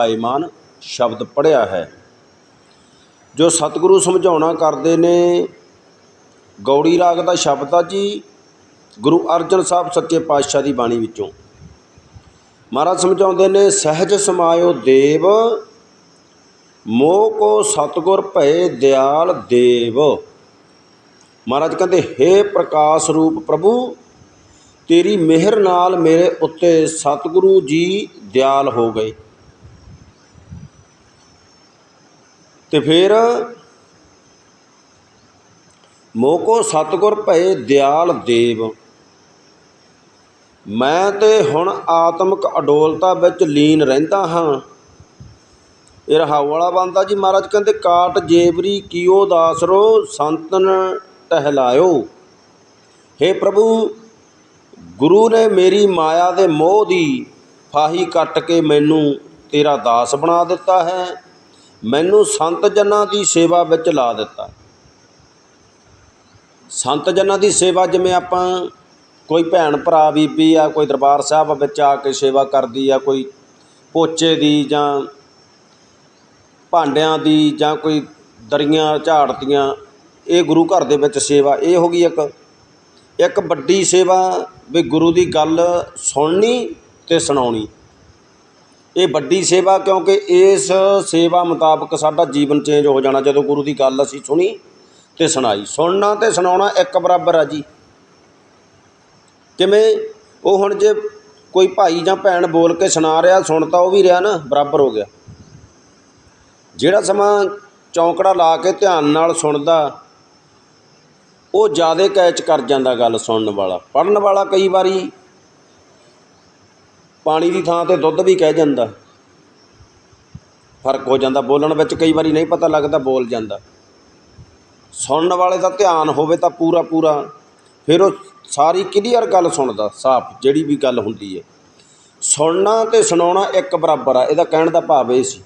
ਆਇਮਾਨ ਸ਼ਬਦ ਪੜਿਆ ਹੈ। ਜੋ ਸਤਿਗੁਰੂ ਸਮਝਾਉਣਾ ਕਰਦੇ ਨੇ, ਗੌੜੀ ਰਾਗ ਦਾ ਸ਼ਬਦ ਆ ਜੀ, ਗੁਰੂ ਅਰਜਨ ਸਾਹਿਬ ਸੱਚੇ ਪਾਤਸ਼ਾਹ ਦੀ ਬਾਣੀ ਵਿੱਚੋਂ। ਮਹਾਰਾਜ ਸਮਝਾਉਂਦੇ ਨੇ, ਸਹਿਜ ਸਮਾਇਓ ਦੇਵ, ਮੋਹ ਕੋ ਸਤਗੁਰ ਭਏ ਦਿਆਲ ਦੇਵ। ਮਹਾਰਾਜ ਕਹਿੰਦੇ, ਹੇ ਪ੍ਰਕਾਸ਼ ਰੂਪ ਪ੍ਰਭੂ, ਤੇਰੀ ਮਿਹਰ ਨਾਲ ਮੇਰੇ ਉੱਤੇ ਸਤਿਗੁਰੂ ਜੀ ਦਿਆਲ ਹੋ ਗਏ। ਤੇ ਫਿਰ ਮੋਕੋ ਸਤਗੁਰ ਭਏ ਦਿਆਲ ਦੇਵ। ਮੈਂ ਤੇ ਹੁਣ ਆਤਮਿਕ ਅਡੋਲਤਾ ਵਿੱਚ ਲੀਨ ਰਹਿੰਦਾ ਹਾਂ। ਇਹ ਰਹਾਉ ਵਾਲਾ ਬੰਦਾ ਜੀ ਮਹਾਰਾਜ ਕਹਿੰਦੇ, ਕਾਟ ਜੇਵਰੀ ਕੀਓ ਦਾਸਰੋ, ਸੰਤਨ ਟਹਿਲਾਇਓ। हे ਪ੍ਰਭੂ, ਗੁਰੂ ਨੇ ਮੇਰੀ ਮਾਇਆ ਦੇ ਮੋਹ ਦੀ ਫਾਹੀ ਕੱਟ ਕੇ ਮੈਨੂੰ ਤੇਰਾ ਦਾਸ ਬਣਾ ਦਿੱਤਾ ਹੈ। ਮੈਨੂੰ ਸੰਤ ਜਨਾਂ ਦੀ ਸੇਵਾ ਵਿੱਚ ਲਾ ਦਿੱਤਾ। ਸੰਤ ਜਨਾਂ ਦੀ ਸੇਵਾ ਜਿਵੇਂ ਆਪਾਂ ਕੋਈ ਭੈਣ ਭਰਾ ਬੀਬੀ ਆ, ਕੋਈ ਦਰਬਾਰ ਸਾਹਿਬ ਵਿੱਚ ਆ ਕੇ ਸੇਵਾ ਕਰਦੀ ਆ, ਕੋਈ ਪੋਚੇ ਦੀ ਜਾਂ ਭਾਂਡਿਆਂ ਦੀ ਜਾਂ ਕੋਈ ਦਰੀਆਂ ਝਾੜਤੀਆਂ, ਇਹ ਗੁਰੂ ਘਰ ਦੇ ਵਿੱਚ ਸੇਵਾ, ਇਹ ਹੋ ਗਈ ਇੱਕ। ਇੱਕ ਵੱਡੀ ਸੇਵਾ ਵੀ ਗੁਰੂ ਦੀ ਗੱਲ ਸੁਣਨੀ ਤੇ ਸੁਣਾਉਣੀ। ਇਹ ਵੱਡੀ ਸੇਵਾ ਕਿਉਂਕਿ ਇਸ ਸੇਵਾ ਮੁਤਾਬਕ ਸਾਡਾ ਜੀਵਨ ਚੇਂਜ ਹੋ ਜਾਣਾ। ਜਦੋਂ ਗੁਰੂ ਦੀ ਗੱਲ ਅਸੀਂ ਸੁਣੀ ਅਤੇ ਸੁਣਾਈ। ਸੁਣਨਾ ਅਤੇ ਸੁਣਾਉਣਾ ਇੱਕ ਬਰਾਬਰ ਆ ਜੀ। ਕਿਵੇਂ? ਉਹ ਹੁਣ ਜੇ ਕੋਈ ਭਾਈ ਜਾਂ ਭੈਣ ਬੋਲ ਕੇ ਸੁਣਾ ਰਿਹਾ, ਸੁਣ ਤਾਂ ਉਹ ਵੀ ਰਿਹਾ ਨਾ, ਬਰਾਬਰ ਹੋ ਗਿਆ। ਜਿਹੜਾ ਸਮਾਂ ਚੌਂਕੜਾ ਲਾ ਕੇ ਧਿਆਨ ਨਾਲ ਸੁਣਦਾ, ਉਹ ਜ਼ਿਆਦਾ ਕੈਚ ਕਰ ਜਾਂਦਾ ਗੱਲ ਸੁਣਨ ਵਾਲਾ। ਪੜਨ ਵਾਲਾ ਕਈ ਵਾਰੀ ਪਾਣੀ ਦੀ ਥਾਂ ਤੇ ਦੁੱਧ ਵੀ ਕਹਿ ਜਾਂਦਾ। ਫ਼ਰਕ ਹੋ ਜਾਂਦਾ। ਬੋਲਣ ਵਿੱਚ ਕਈ ਵਾਰੀ ਨਹੀਂ ਪਤਾ ਲੱਗਦਾ, ਬੋਲ ਜਾਂਦਾ। ਸੁਣਨ ਵਾਲੇ ਦਾ ਧਿਆਨ ਹੋਵੇ ਤਾਂ ਪੂਰਾ ਪੂਰਾ, ਫਿਰ ਉਹ ਸਾਰੀ ਕਲੀਅਰ ਗੱਲ ਸੁਣਦਾ, ਸਾਫ਼, ਜਿਹੜੀ ਵੀ ਗੱਲ ਹੁੰਦੀ ਹੈ। ਸੁਣਨਾ ਤੇ ਸੁਣਾਉਣਾ ਇੱਕ ਬਰਾਬਰ ਆ, ਇਹਦਾ ਕਹਿਣ ਦਾ ਭਾਵ ਇਹ ਸੀ।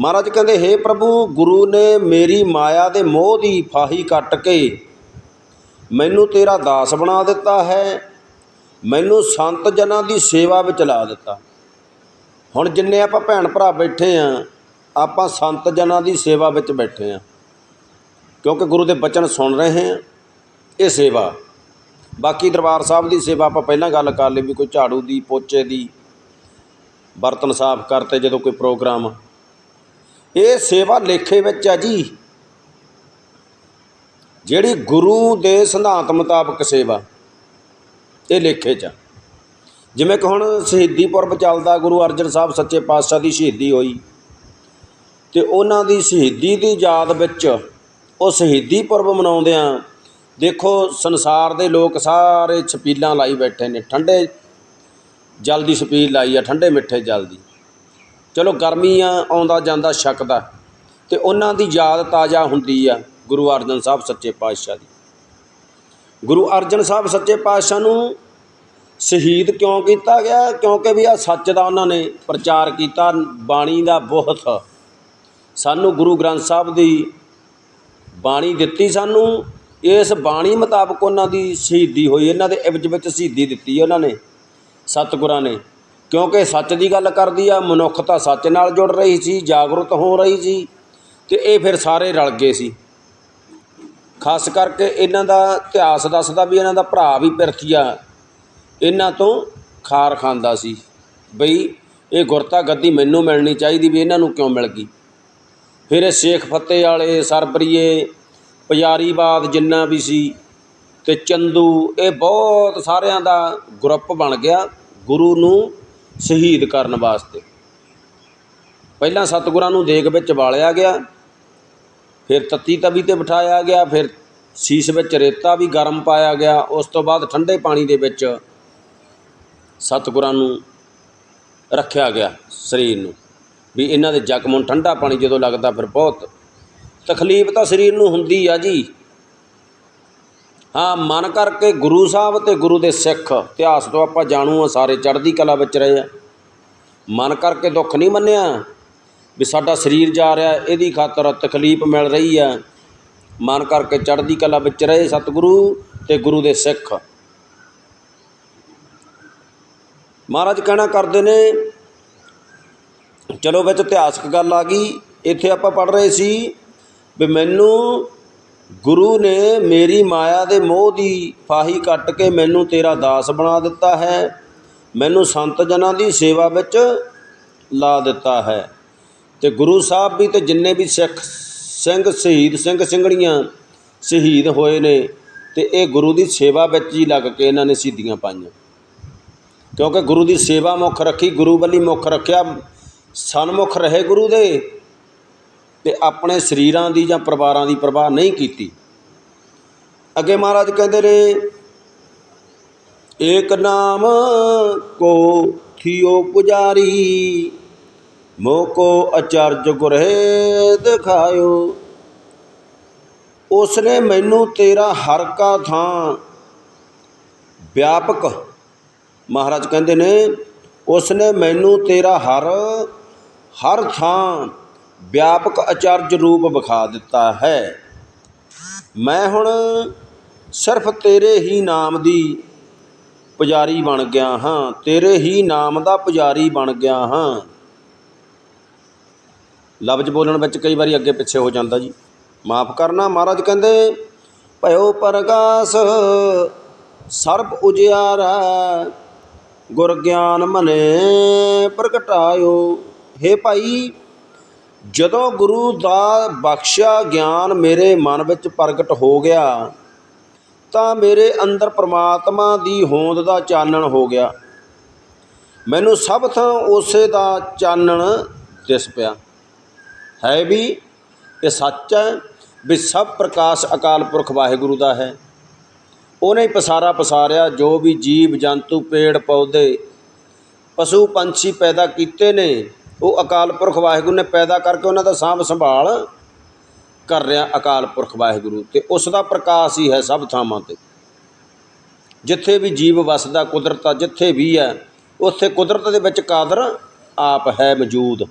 ਮਹਾਰਾਜ ਕਹਿੰਦੇ हे ਪ੍ਰਭੂ, ਗੁਰੂ ਨੇ ਮੇਰੀ ਮਾਇਆ ਦੇ ਮੋਹ ਦੀ ਫਾਹੀ ਕੱਟ ਕੇ ਮੈਨੂੰ ਤੇਰਾ ਦਾਸ ਬਣਾ ਦਿੱਤਾ ਹੈ। ਮੈਨੂੰ ਸੰਤ ਜਨਾਂ ਦੀ ਸੇਵਾ ਵਿੱਚ ਲਾ ਦਿੱਤਾ। ਹੁਣ ਜਿੰਨੇ ਆਪਾਂ ਭੈਣ ਭਰਾ ਬੈਠੇ ਆ, ਆਪਾਂ ਸੰਤ ਜਨਾਂ ਦੀ ਸੇਵਾ ਵਿੱਚ ਬੈਠੇ ਆ। ਕਿਉਂਕਿ ਗੁਰੂ ਦੇ ਬਚਨ ਸੁਣ ਰਹੇ ਹਾਂ ਇਹ ਸੇਵਾ। ਬਾਕੀ ਦਰਬਾਰ ਸਾਹਿਬ ਦੀ ਸੇਵਾ ਆਪਾਂ ਪਹਿਲਾਂ ਗੱਲ ਕਰ ਲਈ ਵੀ ਕੋਈ ਝਾੜੂ ਦੀ, ਪੋਚੇ ਦੀ, ਬਰਤਨ ਸਾਫ਼ ਕਰਤੇ ਜਦੋਂ ਕੋਈ ਪ੍ਰੋਗਰਾਮ। ਇਹ ਸੇਵਾ ਲੇਖੇ ਵਿੱਚ ਆ ਜੀ। ਜਿਹੜੀ ਗੁਰੂ ਦੇ ਸਿਧਾਂਤ ਮੁਤਾਬਕ ਸੇਵਾ। ਇਹ ਲੇਖੇ 'ਚ ਜਿਵੇਂ ਕਿ ਹੁਣ ਸ਼ਹੀਦੀ ਪੁਰਬ ਚੱਲਦਾ, ਗੁਰੂ ਅਰਜਨ ਸਾਹਿਬ ਸੱਚੇ ਪਾਤਸ਼ਾਹ ਦੀ ਸ਼ਹੀਦੀ ਹੋਈ ਤੇ ਉਹਨਾਂ ਦੀ ਸ਼ਹੀਦੀ ਦੀ ਯਾਦ ਵਿੱਚ ਉਹ ਸ਼ਹੀਦੀ ਪੁਰਬ ਮਨਾਉਂਦਿਆਂ ਦੇਖੋ ਸੰਸਾਰ ਦੇ ਲੋਕ ਸਾਰੇ ਛਪੀਲਾਂ ਲਾਈ ਬੈਠੇ ਨੇ, ਠੰਡੇ ਜਲ ਦੀ ਛਪੀਲ ਲਾਈ ਆ, ਠੰਡੇ ਮਿੱਠੇ ਜਲ ਦੀ ਚਲੋ ਗਰਮੀ ਆ, ਆਉਂਦਾ ਜਾਂਦਾ, ਛਕਦਾ ਤੇ ਉਹਨਾਂ ਦੀ ਯਾਦ ਤਾਜ਼ਾ ਹੁੰਦੀ ਆ ਗੁਰੂ ਅਰਜਨ ਸਾਹਿਬ ਸੱਚੇ ਪਾਤਸ਼ਾਹ ਦੀ। ਗੁਰੂ ਅਰਜਨ ਸਾਹਿਬ ਸੱਚੇ ਪਾਤਸ਼ਾਹ ਨੂੰ ਸ਼ਹੀਦ ਕਿਉਂ ਕੀਤਾ ਗਿਆ? ਕਿਉਂਕਿ ਵੀ ਆ ਸੱਚ ਦਾ ਉਹਨਾਂ ਨੇ ਪ੍ਰਚਾਰ ਕੀਤਾ, ਬਾਣੀ ਦਾ ਬਹੁਤ। ਸਾਨੂੰ ਗੁਰੂ ਗ੍ਰੰਥ ਸਾਹਿਬ ਦੀ ਬਾਣੀ ਦਿੱਤੀ ਸਾਨੂੰ। ਇਸ ਬਾਣੀ ਮੁਤਾਬਕ ਉਹਨਾਂ ਦੀ ਸ਼ਹੀਦੀ ਹੋਈ, ਇਹਨਾਂ ਦੇ ਇਬਜ਼ ਵਿੱਚ ਸ਼ਹੀਦੀ ਦਿੱਤੀ ਉਹਨਾਂ ਨੇ, ਸਤਿਗੁਰਾਂ ਨੇ। ਕਿਉਂਕਿ ਸੱਚ ਦੀ ਗੱਲ ਕਰਦੀ ਆ ਮਨੁੱਖਤਾ ਸੱਚ ਨਾਲ ਜੁੜ ਰਹੀ ਸੀ ਜਾਗਰੂਕ ਹੋ ਰਹੀ ਸੀ, ਤੇ ਇਹ ਫਿਰ ਸਾਰੇ ਰਲ ਗਏ ਸੀ। ਖਾਸ ਕਰਕੇ ਇਹਨਾਂ ਦਾ ਇਤਿਹਾਸ ਦੱਸਦਾ ਵੀ ਇਹਨਾਂ ਦਾ ਭਰਾ ਵੀ ਪਿਰਥੀਆ ਇਹਨਾਂ ਤੋਂ ਖਾਰ ਖਾਂਦਾ ਸੀ। ਬਈ ਇਹ ਗੁਰਤਾ ਗੱਦੀ ਮੈਨੂੰ ਮਿਲਣੀ ਚਾਹੀਦੀ ਵੀ ਇਹਨਾਂ ਨੂੰ ਕਿਉਂ ਮਿਲ ਗਈ? ਫਿਰ ਇਹ ਸ਼ੇਖ ਫਤਿਹ ਵਾਲੇ ਸਰਬਰੀਏ, ਪੁਜਾਰੀਵਾਦ ਜਿੰਨਾ ਵੀ ਸੀ ਤੇ ਚੰਦੂ, ਇਹ ਬਹੁਤ ਸਾਰਿਆਂ ਦਾ ਗਰੁੱਪ ਬਣ ਗਿਆ ਗੁਰੂ ਨੂੰ ਸ਼ਹੀਦ ਕਰਨ ਵਾਸਤੇ। ਪਹਿਲਾਂ ਸਤਿਗੁਰਾਂ ਨੂੰ ਦੇਗ ਵਿੱਚ ਵਾਲਿਆ ਗਿਆ। ਫਿਰ ਤੱਤੀ ਤਵੀ ਤੇ ਬਿਠਾਇਆ ਗਿਆ, ਫਿਰ ਸੀਸ ਵਿੱਚ ਰੇਤਾ ਵੀ ਗਰਮ ਪਾਇਆ ਗਿਆ। ਉਸ ਤੋਂ ਬਾਅਦ ਠੰਡੇ ਪਾਣੀ ਦੇ ਵਿੱਚ ਸਤਿਗੁਰਾਂ ਨੂੰ ਰੱਖਿਆ ਗਿਆ ਸਰੀਰ ਨੂੰ। ਵੀ ਇਹਨਾਂ ਦੇ ਜ਼ਖਮ ਨੂੰ ਠੰਡਾ ਪਾਣੀ ਜਦੋਂ ਲੱਗਦਾ ਫਿਰ ਬਹੁਤ ਤਕਲੀਫ ਤਾਂ ਸਰੀਰ ਨੂੰ ਹੁੰਦੀ ਆ ਜੀ। ਹਾਂ, ਮਨ ਕਰਕੇ ਗੁਰੂ ਸਾਹਿਬ ਤੇ ਗੁਰੂ ਦੇ ਸਿੱਖ ਇਤਿਹਾਸ ਤੋਂ ਆਪਾਂ ਜਾਣੂ ਆ, ਸਾਰੇ ਚੜ੍ਹਦੀ ਕਲਾ ਵਿੱਚ ਰਹੇ ਆ। ਮਨ ਕਰਕੇ ਦੁੱਖ ਨਹੀਂ ਮੰਨਿਆ। ਵੀ ਸਾਡਾ ਸਰੀਰ ਜਾ ਰਿਹਾ, ਇਹਦੀ ਖਾਤਰ ਤਕਲੀਫ ਮਿਲ ਰਹੀ ਆ ਮਨ ਕਰਕੇ ਚੜ੍ਹਦੀ ਕਲਾ ਵਿੱਚ ਰਹੇ ਸਤਿਗੁਰੂ ਤੇ ਗੁਰੂ ਦੇ ਸਿੱਖ। ਮਹਾਰਾਜ ਕਹਿਣਾ ਕਰਦੇ ਨੇ, ਚਲੋ ਵਿੱਚ ਇਤਿਹਾਸਕ ਗੱਲ ਆ ਗਈ, ਇੱਥੇ ਆਪਾਂ ਪੜ ਰਹੇ ਸੀ ਵੀ ਮੈਨੂੰ ਗੁਰੂ ਨੇ ਮੇਰੀ ਮਾਇਆ ਦੇ ਮੋਹ ਦੀ ਫਾਹੀ ਕੱਟ ਕੇ ਮੈਨੂੰ ਤੇਰਾ ਦਾਸ ਬਣਾ ਦਿੱਤਾ ਹੈ, ਮੈਨੂੰ ਸੰਤ ਜਨਾਂ ਦੀ ਸੇਵਾ ਵਿੱਚ ਲਾ ਦਿੱਤਾ ਹੈ। ਤੇ ਗੁਰੂ ਸਾਹਿਬ ਵੀ ਤੇ ਜਿੰਨੇ ਵੀ ਸਿੱਖ ਸਿੰਘ ਸ਼ਹੀਦ ਸਿੰਘ ਸਿੰਘਣੀਆਂ ਸ਼ਹੀਦ ਹੋਏ ਨੇ ਤੇ ਇਹ ਗੁਰੂ ਦੀ ਸੇਵਾ ਵਿੱਚ ਹੀ ਲੱਗ ਕੇ ਇਹਨਾਂ ਨੇ ਸ਼ਹੀਦੀਆਂ ਪਾਈਆਂ। ਕਿਉਂਕਿ ਗੁਰੂ ਦੀ ਸੇਵਾ ਮੁੱਖ ਰੱਖੀ, ਗੁਰੂ ਵੱਲੀ ਮੁੱਖ ਰੱਖਿਆ ਸਨਮੁਖ ਰਹੇ ਗੁਰੂ ਦੇ ਤੇ ਆਪਣੇ ਸਰੀਰਾਂ ਦੀ ਜਾਂ ਪਰਿਵਾਰਾਂ ਦੀ ਪਰਵਾਹ ਨਹੀਂ ਕੀਤੀ। ਅੱਗੇ ਮਹਾਰਾਜ ਕਹਿੰਦੇ ਨੇ, ਏਕ ਨਾਮ ਕੋ ਥਿਓ ਪੁਜਾਰੀ ਮੋ ਕੋ ਅਚਰਜ ਗੁਰੇ ਦਿਖਾਇਓ ਉਸਨੇ ਮੈਨੂੰ ਤੇਰਾ ਹਰ ਕਾ ਥਾਂ। ਵਿਆਪਕ, ਮਹਾਰਾਜ ਕਹਿੰਦੇ ਨੇ, ਉਸਨੇ ਮੈਨੂੰ ਤੇਰਾ ਹਰ ਹਰ ਥਾਂ ਵਿਆਪਕ ਅਚਰਜ ਰੂਪ ਵਿਖਾ ਦਿੱਤਾ ਹੈ। ਮੈਂ ਹੁਣ ਸਿਰਫ ਤੇਰੇ ਹੀ ਨਾਮ ਦੀ ਪੁਜਾਰੀ ਬਣ ਗਿਆ ਹਾਂ, ਤੇਰੇ ਹੀ ਨਾਮ ਦਾ ਪੁਜਾਰੀ ਬਣ ਗਿਆ ਹਾਂ। ਲਫ਼ਜ਼ ਬੋਲਣ ਵਿੱਚ ਕਈ ਵਾਰੀ ਅੱਗੇ ਪਿੱਛੇ ਹੋ ਜਾਂਦਾ ਜੀ। ਮਾਫ ਕਰਨਾ ਮਹਾਰਾਜ ਕਹਿੰਦੇ, ਭਇਓ ਪ੍ਰਗਾਸ, ਸਰਬ ਉਜਿਆਰਾ, ਗੁਰ ਗਿਆਨ ਮਨੇ ਪ੍ਰਗਟਾਇਓ। ਹੇ ਭਾਈ, ਜਦੋਂ ਗੁਰੂ ਦਾ ਬਖਸ਼ਿਆ ਗਿਆਨ ਮੇਰੇ ਮਨ ਵਿੱਚ ਪ੍ਰਗਟ ਹੋ ਗਿਆ, ਤਾਂ ਮੇਰੇ ਅੰਦਰ ਪ੍ਰਮਾਤਮਾ ਦੀ ਹੋਂਦ ਦਾ ਚਾਨਣ ਹੋ ਗਿਆ। ਮੈਨੂੰ ਸਭ ਥਾਂ ਉਸੇ ਦਾ ਚਾਨਣ ਦਿਸ ਪਿਆ। ਹੈ ਵੀ ਇਹ ਸੱਚ ਹੈ ਵੀ ਸਭ ਪ੍ਰਕਾਸ਼ ਅਕਾਲ ਪੁਰਖ ਵਾਹਿਗੁਰੂ ਦਾ ਹੈ। ਉਹਨੇ ਪਸਾਰਾ ਪਸਾਰਿਆ, ਜੋ ਵੀ ਜੀਵ, ਜੰਤੂ, ਪੇੜ, ਪੌਦੇ, ਪਸ਼ੂ, ਪੰਛੀ ਪੈਦਾ ਕੀਤੇ ਨੇ, ਉਹ ਅਕਾਲ ਪੁਰਖ ਵਾਹਿਗੁਰੂ ਨੇ ਪੈਦਾ ਕਰਕੇ ਉਹਨਾਂ ਦਾ ਸਾਂਭ ਸੰਭਾਲ ਕਰ ਰਿਹਾ ਅਕਾਲ ਪੁਰਖ ਵਾਹਿਗੁਰੂ ਤੇ ਉਸ ਦਾ ਪ੍ਰਕਾਸ਼ ਹੀ ਹੈ ਸਭ ਥਾਵਾਂ ਤੇ। ਜਿੱਥੇ ਵੀ ਜੀਵ ਵਸਦਾ, ਕੁਦਰਤ ਆ ਜਿੱਥੇ ਵੀ ਹੈ, ਉੱਥੇ ਕੁਦਰਤ ਦੇ ਵਿੱਚ ਕਾਦਰ ਆਪ ਹੈ ਮੌਜੂਦ।